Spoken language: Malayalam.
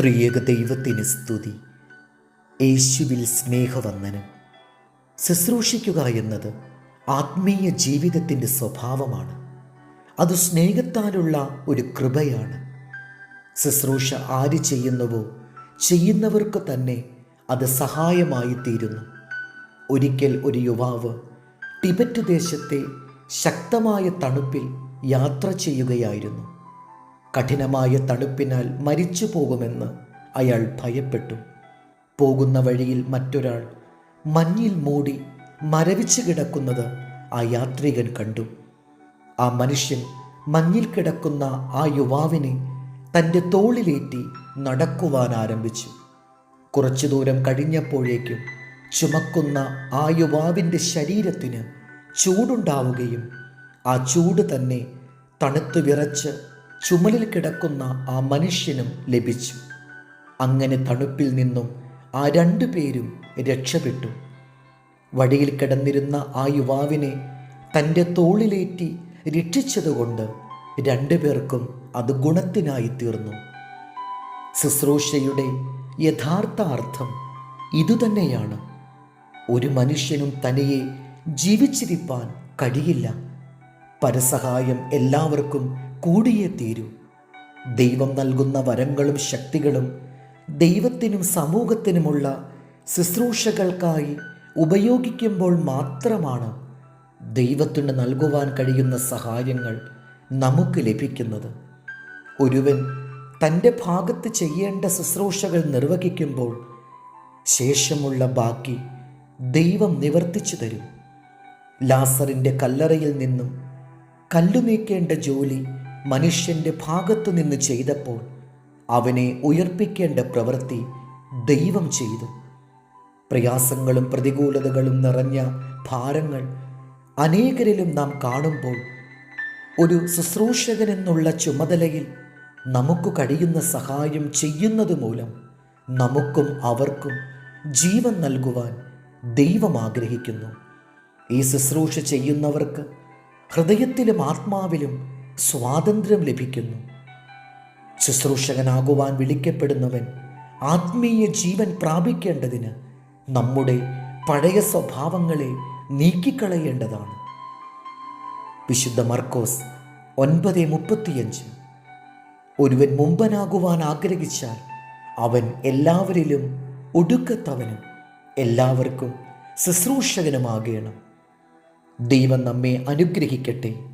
ത്രിയേക ദൈവത്തിന് സ്തുതി. യേശുവിൽ സ്നേഹവന്ദനം. ശുശ്രൂഷിക്കുക എന്നത് ആത്മീയ ജീവിതത്തിന്റെ സ്വഭാവമാണ്. അത് സ്നേഹത്താലുള്ള ഒരു കൃപയാണ്. ശുശ്രൂഷ ആര് ചെയ്യുന്നുവോ ചെയ്യുന്നവർക്ക് തന്നെ അത് സഹായമായി തീരുന്നു. ഒരിക്കൽ ഒരു യുവാവ് ടിബറ്റ് ദേശത്തെ ശക്തമായ തണുപ്പിൽ യാത്ര ചെയ്യുകയായിരുന്നു. കഠിനമായ തണുപ്പിനാൽ മരിച്ചു പോകുമെന്ന് അയാൾ ഭയപ്പെട്ടു. പോകുന്ന വഴിയിൽ മറ്റൊരാൾ മഞ്ഞിൽ മൂടി മരവിച്ചു കിടക്കുന്നത് ആ യാത്രികൻ കണ്ടു. ആ മനുഷ്യൻ മഞ്ഞിൽ കിടക്കുന്ന ആ യുവാവിനെ തന്റെ തോളിലേറ്റി നടക്കുവാൻ ആരംഭിച്ചു. കുറച്ചു ദൂരം കഴിഞ്ഞപ്പോഴേക്കും ചുമക്കുന്ന ആ യുവാവിന്റെ ശരീരത്തിന് ചൂടുണ്ടാവുകയും ആ ചൂട് തന്നെ തണുത്തു വിറച്ച് ചുമലിൽ കിടക്കുന്ന ആ മനുഷ്യനും ലഭിച്ചു. അങ്ങനെ തണുപ്പിൽ നിന്നും ആ രണ്ടു പേരും രക്ഷപ്പെട്ടു. വഴിയിൽ കിടന്നിരുന്ന ആ യുവാവിനെ തന്റെ തോളിലേറ്റി രക്ഷിച്ചതുകൊണ്ട് രണ്ടുപേർക്കും അത് ഗുണത്തിനായി തീർന്നു. ശുശ്രൂഷയുടെ യഥാർത്ഥ അർത്ഥം ഇതുതന്നെയാണ് ഒരു മനുഷ്യനും തനിയെ ജീവിച്ചിരിപ്പാൻ കഴിയില്ല. പരസഹായം എല്ലാവർക്കും കൂടിയേ തീരൂ. ദൈവം നൽകുന്ന വരങ്ങളും ശക്തികളും ദൈവത്തിനും സമൂഹത്തിനുമുള്ള ശുശ്രൂഷകൾക്കായി ഉപയോഗിക്കുമ്പോൾ മാത്രമാണ് ദൈവത്തിന് നൽകുവാൻ കഴിയുന്ന സഹായങ്ങൾ നമുക്ക് ലഭിക്കുന്നത്. ഒരുവൻ തന്റെ ഭാഗത്ത് ചെയ്യേണ്ട ശുശ്രൂഷകൾ നിർവഹിക്കുമ്പോൾ ശേഷമുള്ള ബാക്കി ദൈവം നിവർത്തിച്ചു തരും. ലാസറിന്റെ കല്ലറയിൽ നിന്നും കല്ലുനീക്കേണ്ട ജോലി മനുഷ്യന്റെ ഭാഗത്തു നിന്ന് ചെയ്തപ്പോൾ അവനെ ഉയർപ്പിക്കേണ്ട പ്രവൃത്തി ദൈവം ചെയ്തു. പ്രയാസങ്ങളും പ്രതികൂലതകളും നിറഞ്ഞ ഭാരങ്ങൾ അനേകരിലും നാം കാണുമ്പോൾ ഒരു ശുശ്രൂഷകൻ എന്നുള്ള ചുമതലയിൽ നമുക്ക് കഴിയുന്ന സഹായം ചെയ്യുന്നത് മൂലം നമുക്കും അവർക്കും ജീവൻ നൽകുവാൻ ദൈവം ആഗ്രഹിക്കുന്നു. ഈ ശുശ്രൂഷ ചെയ്യുന്നവർക്ക് ഹൃദയത്തിലും ആത്മാവിലും സ്വാതന്ത്ര്യം ലഭിക്കുന്നു. ശുശ്രൂഷകനാകുവാൻ വിളിക്കപ്പെടുന്നവൻ ആത്മീയ ജീവൻ പ്രാപിക്കേണ്ടതിന് നമ്മുടെ പഴയ സ്വഭാവങ്ങളെ നീക്കിക്കളയേണ്ടതാണ്. വിശുദ്ധ മർക്കോസ് ഒൻപത് മുപ്പത്തിയഞ്ച്. ഒരുവൻ മുമ്പനാകുവാൻ ആഗ്രഹിച്ചാൽ അവൻ എല്ലാവരിലും ഒടുക്കത്തവനും എല്ലാവർക്കും ശുശ്രൂഷകനുമാകണം. ദൈവം നമ്മെ അനുഗ്രഹിക്കട്ടെ.